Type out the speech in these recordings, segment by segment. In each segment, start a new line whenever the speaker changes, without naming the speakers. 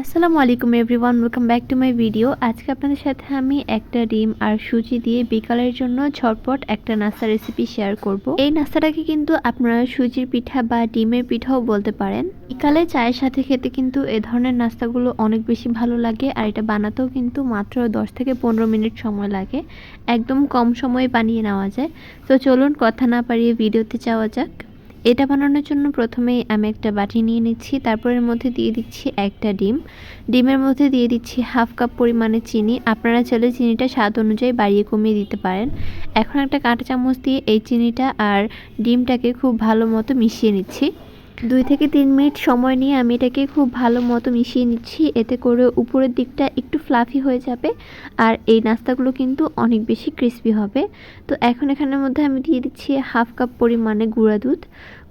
আসসালামু আলাইকুম everyone welcome back to my video আজকে আপনাদের সাথে আমি একটা ডিম আর সুজি দিয়ে বিকালের জন্য ঝটপট একটা নাস্তা রেসিপি শেয়ার করব। এই নাস্তাটাকে কিন্তু আপনারা সুজির পিঠা বা ডিমের পিঠাও বলতে পারেন। বিকালে চায়ের সাথে খেতে কিন্তু এ ধরনের নাস্তাগুলো অনেক বেশি ভালো লাগে আর এটা বানাতেও কিন্তু মাত্র দশ থেকে পনেরো মিনিট সময় লাগে। একদম কম সময়ে বানিয়ে নেওয়া যায়। তো চলুন কথা না পারিয়ে ভিডিওতে যাওয়া যাক। এটা বানানোর জন্য প্রথমেই আমি একটা বাটি নিয়ে নিচ্ছি তারপর এর মধ্যে দিয়ে দিচ্ছি একটা ডিম। ডিমের মধ্যে দিয়ে দিচ্ছি হাফ কাপ পরিমাণে চিনি। আপনারা চাইলে চিনিটা স্বাদ অনুযায়ী বাড়িয়ে কমিয়ে দিতে পারেন। এখন একটা কাঁটা চামচ দিয়ে এই চিনিটা আর ডিমটাকে খুব ভালো মতো মিশিয়ে নিচ্ছি। দুই থেকে তিন মিনিট সময় নিয়ে আমি এটাকে খুব ভালো মতো মিশিয়ে নিচ্ছি। এতে করে উপরের দিকটা একটু ফ্লাফি হয়ে যাবে আর এই নাস্তাগুলো কিন্তু অনেক বেশি ক্রিস্পি হবে। তো এখন এখানের মধ্যে আমি দিয়ে দিচ্ছি হাফ কাপ পরিমাণে গুঁড়া দুধ।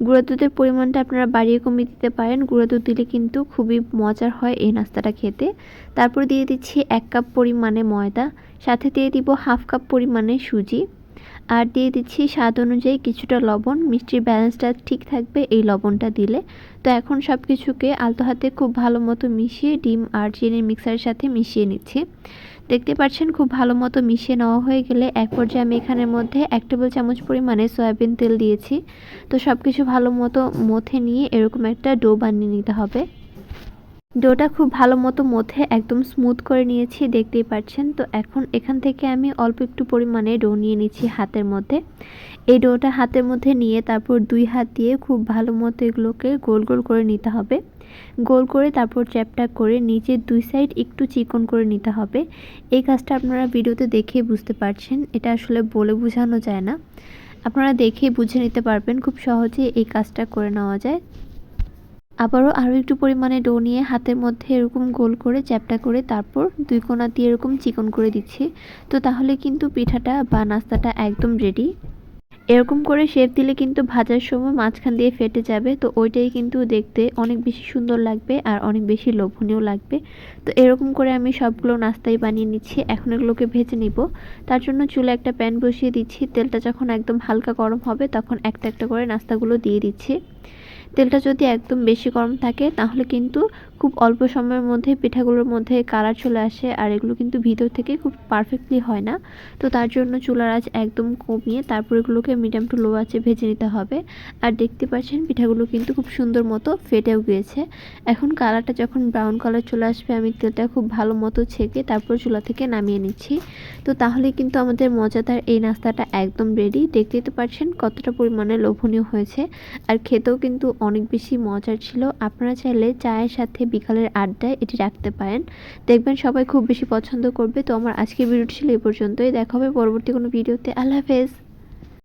গুঁড়া দুধের পরিমাণটা আপনারা বাড়িয়ে কমিয়ে দিতে পারেন। গুঁড়া দুধ দিলে কিন্তু খুবই মজার হয় এই নাস্তাটা খেতে। তারপর দিয়ে দিচ্ছি এক কাপ পরিমাণে ময়দা। সাথে দিয়ে দিব হাফ কাপ পরিমাণে সুজি। আর দিয়ে দিচ্ছি স্বাদ অনুযায়ী কিছুটা লবণ। মিষ্টির ব্যালেন্সটা ঠিক থাকবে এই লবণটা দিলে। তো এখন সব কিছুকে আলতো হাতে খুব ভালো মতো মিশিয়ে ডিম আর চিনির মিক্সারের সাথে মিশিয়ে নিচ্ছি। দেখতে পাচ্ছেন খুব ভালো মতো মিশিয়ে নেওয়া হয়ে গেলে এক পর্যায়ে আমি এখানের মধ্যে এক টেবিল চামচ পরিমাণে সয়াবিন তেল দিয়েছি। তো সব কিছু ভালো মতো মথে নিয়ে এরকম একটা ডো বানিয়ে নিতে হবে। ডোটা খুব ভালো মতো মধ্যে একদম স্মুথ করে নিয়েছি, দেখতেই পাচ্ছেন। তো এখন এখান থেকে আমি অল্প একটু পরিমাণে ডো নিয়ে নিচ্ছি হাতের মধ্যে। এই ডোটা হাতের মধ্যে নিয়ে তারপর দুই হাত দিয়ে খুব ভালো মতো এগুলোকে গোল গোল করে নিতে হবে। গোল করে তারপর চ্যাপটা করে নিচের দুই সাইড একটু চিকন করে নিতে হবে। এই কাজটা আপনারা ভিডিওতে দেখেই বুঝতে পারছেন, এটা আসলে বলে বোঝানো যায় না। আপনারা দেখেই বুঝে নিতে পারবেন, খুব সহজে এই কাজটা করে নেওয়া যায়। আবারও আরও একটু পরিমাণে ডো নিয়ে হাতের মধ্যে এরকম গোল করে, চ্যাপটা করে তারপর দুই কোনা দিয়ে এরকম চিকন করে দিচ্ছি। তো তাহলে কিন্তু পিঠাটা বা নাস্তাটা একদম রেডি এরকম করে শেপ দিলে কিন্তু ভাজার সময় মাঝখান দিয়ে ফেটে যাবে। তো ওইটাই কিন্তু দেখতে অনেক বেশি সুন্দর লাগবে আর অনেক বেশি লোভনীয় লাগবে। তো এরকম করে আমি সবগুলো নাস্তাই বানিয়ে নিচ্ছি। এখন এগুলোকে ভেজে নিব। তার জন্য চুলে একটা প্যান বসিয়ে দিচ্ছি। তেলটা যখন একদম হালকা গরম হবে, তখন একটা একটা করে নাস্তাগুলো দিয়ে দিচ্ছি। তেলটা যদি একদম বেশি গরম থাকে তাহলে কিন্তু খুব অল্প সময়ের মধ্যে পিঠাগুলোর মধ্যে কালার চলে আসে আর এগুলো কিন্তু ভিতর থেকে খুব পারফেক্টলি হয় না। তো তার জন্য চুলার আঁচ একদম কমিয়ে তারপর এগুলোকে মিডিয়াম টু লো আঁচে ভেজে নিতে হবে। আর দেখতে পাচ্ছেন পিঠাগুলো কিন্তু খুব সুন্দর মতো ফেটেও গিয়েছে। এখন কালারটা যখন ব্রাউন কালার চলে আসবে, আমি তেলটা খুব ভালো মতো ছেঁকে তারপর চুলা থেকে নামিয়ে নিচ্ছি। তো তাহলে কিন্তু আমাদের মজাদার এই নাস্তাটা একদম রেডি দেখতেই তো পারছেন কতটা পরিমাণে লোভনীয় হয়েছে। আর খেতেও কিন্তু অনেক বেশি মজার ছিল। আপনারা চাইলে চায়ের সাথে বিকালের আড্ডায় এটি রাখতে পারেন। দেখবেন সবাই খুব বেশি পছন্দ করবে। তো আমার আজকের ভিডিওটি ছিল এই পর্যন্তই। দেখা হবে পরবর্তী কোনো ভিডিওতে। আল্লাহ হাফেজ।